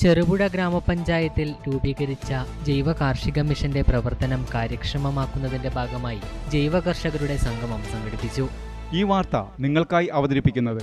ചെറുപുഴ ഗ്രാമപഞ്ചായത്തിൽ രൂപീകരിച്ച ജൈവ കാർഷിക മിഷന്റെ പ്രവർത്തനം കാര്യക്ഷമമാക്കുന്നതിന്റെ ഭാഗമായി ജൈവ കർഷകരുടെ സംഗമം സംഘടിപ്പിച്ചു. ഈ വാർത്ത നിങ്ങൾക്കായി അവതരിപ്പിക്കുന്നത്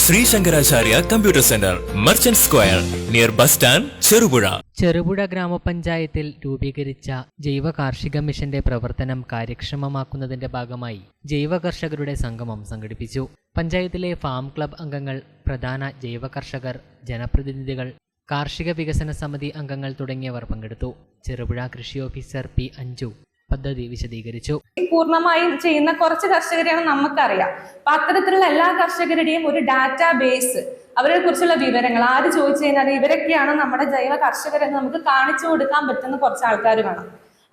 Shri Shankaracharya computer centre merchant square near bus stand Cherupuzha. Cherupuzha ഗ്രാമപഞ്ചായത്തിൽ രൂപീകരിച്ച ജൈവ കാർഷിക മിഷന്റെ പ്രവർത്തനം കാര്യക്ഷമമാക്കുന്നതിന്റെ ഭാഗമായി ജൈവ കർഷകരുടെ സംഗമം സംഘടിപ്പിച്ചു. പഞ്ചായത്തിലെ ഫാം ക്ലബ് അംഗങ്ങൾ പ്രധാന ജൈവ കർഷകർ ജനപ്രതിനിധികൾ കാർഷിക വികസന സമിതി അംഗങ്ങൾ തുടങ്ങിയവർ പങ്കെടുത്തു. ചെറുപുഴ കൃഷി ഓഫീസർ പി അഞ്ജു പദ്ധതി വിശദീകരിച്ചു. പൂർണമായും ചെയ്യുന്ന കുറച്ച് കർഷകരെയാണ് നമുക്കറിയാം. അപ്പൊ അത്തരത്തിലുള്ള എല്ലാ കർഷകരുടെയും ഒരു ഡാറ്റാ ബേസ് അവരെ കുറിച്ചുള്ള വിവരങ്ങൾ ആര് ചോദിച്ചു കഴിഞ്ഞാൽ ഇവരൊക്കെയാണ് നമ്മുടെ ജൈവ കർഷകരെന്ന് നമുക്ക് കാണിച്ചു കൊടുക്കാൻ പറ്റുന്ന കുറച്ച് ആൾക്കാർ വേണം.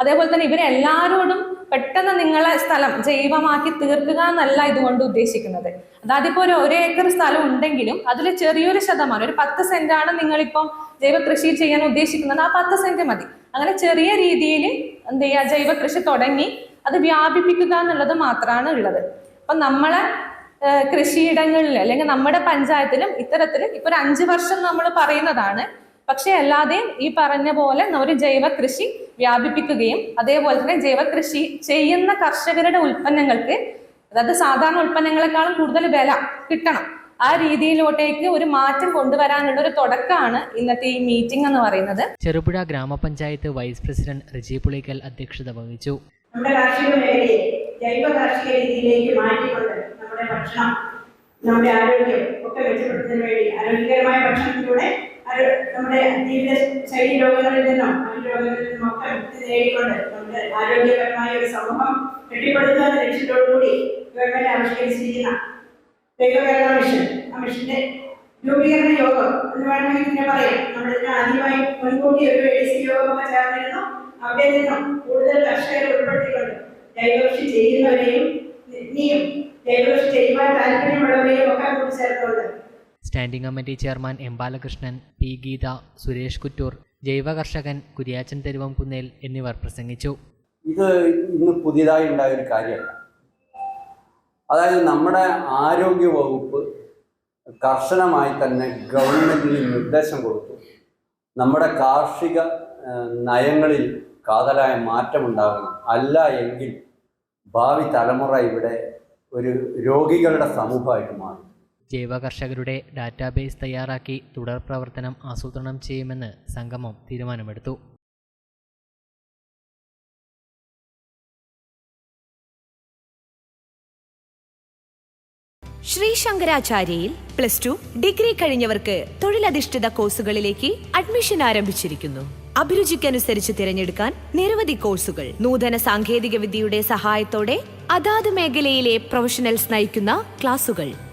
അതേപോലെ തന്നെ ഇവരെല്ലാവരോടും പെട്ടെന്ന് നിങ്ങളെ സ്ഥലം ജൈവമാക്കി തീർക്കുക എന്നല്ല ഇതുകൊണ്ട് ഉദ്ദേശിക്കുന്നത്. അതായത് ഇപ്പോൾ ഒരു ഒരു ഏക്കർ സ്ഥലം ഉണ്ടെങ്കിലും അതിൽ ചെറിയൊരു ശതമാനം ഒരു പത്ത് സെന്റ് ആണ് നിങ്ങളിപ്പം ജൈവ കൃഷി ചെയ്യാൻ ഉദ്ദേശിക്കുന്നത്. ആ പത്ത് സെന്റ് മതി. അങ്ങനെ ചെറിയ രീതിയിൽ എന്ത് ചെയ്യുക ജൈവ കൃഷി തുടങ്ങി അത് വ്യാപിപ്പിക്കുക എന്നുള്ളത് മാത്രമാണ് ഉള്ളത്. അപ്പൊ നമ്മളെ കൃഷിയിടങ്ങളിൽ അല്ലെങ്കിൽ നമ്മുടെ പഞ്ചായത്തിലും ഇത്തരത്തിൽ ഇപ്പൊ ഒരു അഞ്ച് വർഷം നമ്മൾ പറയുന്നതാണ് പക്ഷെ അല്ലാതെയും ഈ പറഞ്ഞ പോലെ ഒരു ജൈവ കൃഷി വ്യാപിപ്പിക്കുകയും അതേപോലെ തന്നെ ജൈവ കൃഷി ചെയ്യുന്ന കർഷകരുടെ ഉൽപ്പന്നങ്ങൾക്ക് അതായത് സാധാരണ ഉൽപ്പന്നങ്ങളെക്കാളും കൂടുതൽ വില കിട്ടണം. ആ രീതിയിലോട്ടേക്ക് ഒരു മാറ്റം കൊണ്ടുവരാനുള്ള ഒരു തുടക്കമാണ് ഇന്നത്തെ ഈ മീറ്റിംഗ് എന്ന് പറയുന്നത്. ചെറുപുഴ ഗ്രാമപഞ്ചായത്ത് വൈസ് പ്രസിഡന്റ് റിജി പുളിക്കൽ അധ്യക്ഷത വഹിച്ചു. നമ്മുടെ കാർഷിക മേഖലയെ ജൈവ കാർഷിക രീതിയിലേക്ക് മാറ്റിക്കൊണ്ട് നമ്മുടെ ഭക്ഷണം നമ്മുടെ ആരോഗ്യം ഒക്കെ മെച്ചപ്പെടുത്തുന്നതിന് വേണ്ടി ആരോഗ്യകരമായ ഭക്ഷണത്തിലൂടെ നമ്മുടെ ജീവിത ശൈലി രോഗങ്ങളിൽ നിന്നും മറ്റു രോഗങ്ങളിൽ നിന്നും ഒക്കെ മുക്തി നേടിക്കൊണ്ട് നമ്മുടെ ആരോഗ്യപരമായ ഒരു സമൂഹം കെട്ടിപ്പടുക്കുക എന്ന ലക്ഷ്യത്തോടുകൂടി ഗവൺമെന്റ് ആവിഷ്കരിച്ചിരിക്കുന്ന ദൈവകരണ മിഷൻ. ആ മിഷന്റെ രൂപീകരണ യോഗം എന്ന് വേണമെങ്കിൽ തന്നെ പറയാം. നമ്മുടെ ആദ്യമായി മുൻകൂട്ടി ഒരു എ സി യോഗമൊക്കെ ചേർന്നിരുന്നു. അവിടെ നിന്നും കൂടുതൽ കർഷകരെ ഉൾപ്പെടുത്തിക്കൊണ്ട് ജൈവകൃഷി ചെയ്യുന്നവരെയും ഇനിയും ജൈവകൃഷി ചെയ്യുവാൻ താല്പര്യമുള്ളവരെയും ഒക്കെ കൂട്ടിച്ചേർത്തുകൊണ്ട് standing committee chairman M Balakrishnan P Geetha Suresh Kuttur ജൈവ കർഷകൻ കുര്യാച്ചൻ തെരുവംകുന്നേൽ എന്നിവർ പ്രസംഗിച്ചു. ഇത് ഇന്ന് പുതിയതായി ഉണ്ടായ ഒരു കാര്യമല്ല. അതായത് നമ്മുടെ ആരോഗ്യ വകുപ്പ് കർശനമായി തന്നെ ഗവൺമെന്റിന് നിർദ്ദേശം കൊടുത്തു. നമ്മുടെ കാർഷിക നയങ്ങളിൽ കാതലായ മാറ്റമുണ്ടാകണം. അല്ല എങ്കിൽ ഭാവി തലമുറ ഇവിടെ ഒരു രോഗികളുടെ സമൂഹമായിട്ട് മാറും. ജൈവ കർഷകരുടെ ഡാറ്റാബേസ് തയ്യാറാക്കി തുടർ പ്രവർത്തനം ആസൂത്രണം ചെയ്യുമെന്ന് സംഗമം തീരുമാനമെടുത്തു. ശ്രീ ശങ്കരാചാര്യയിൽ പ്ലസ് ടു ഡിഗ്രി കഴിഞ്ഞവർക്ക് തൊഴിലധിഷ്ഠിത കോഴ്സുകളിലേക്ക് അഡ്മിഷൻ ആരംഭിച്ചിരിക്കുന്നു. അഭിരുചിക്കനുസരിച്ച് തിരഞ്ഞെടുക്കാൻ നിരവധി കോഴ്സുകൾ. നൂതന സാങ്കേതിക വിദ്യയുടെ സഹായത്തോടെ അതാത് മേഖലയിലെ പ്രൊഫഷണൽസ് നയിക്കുന്ന ക്ലാസുകൾ.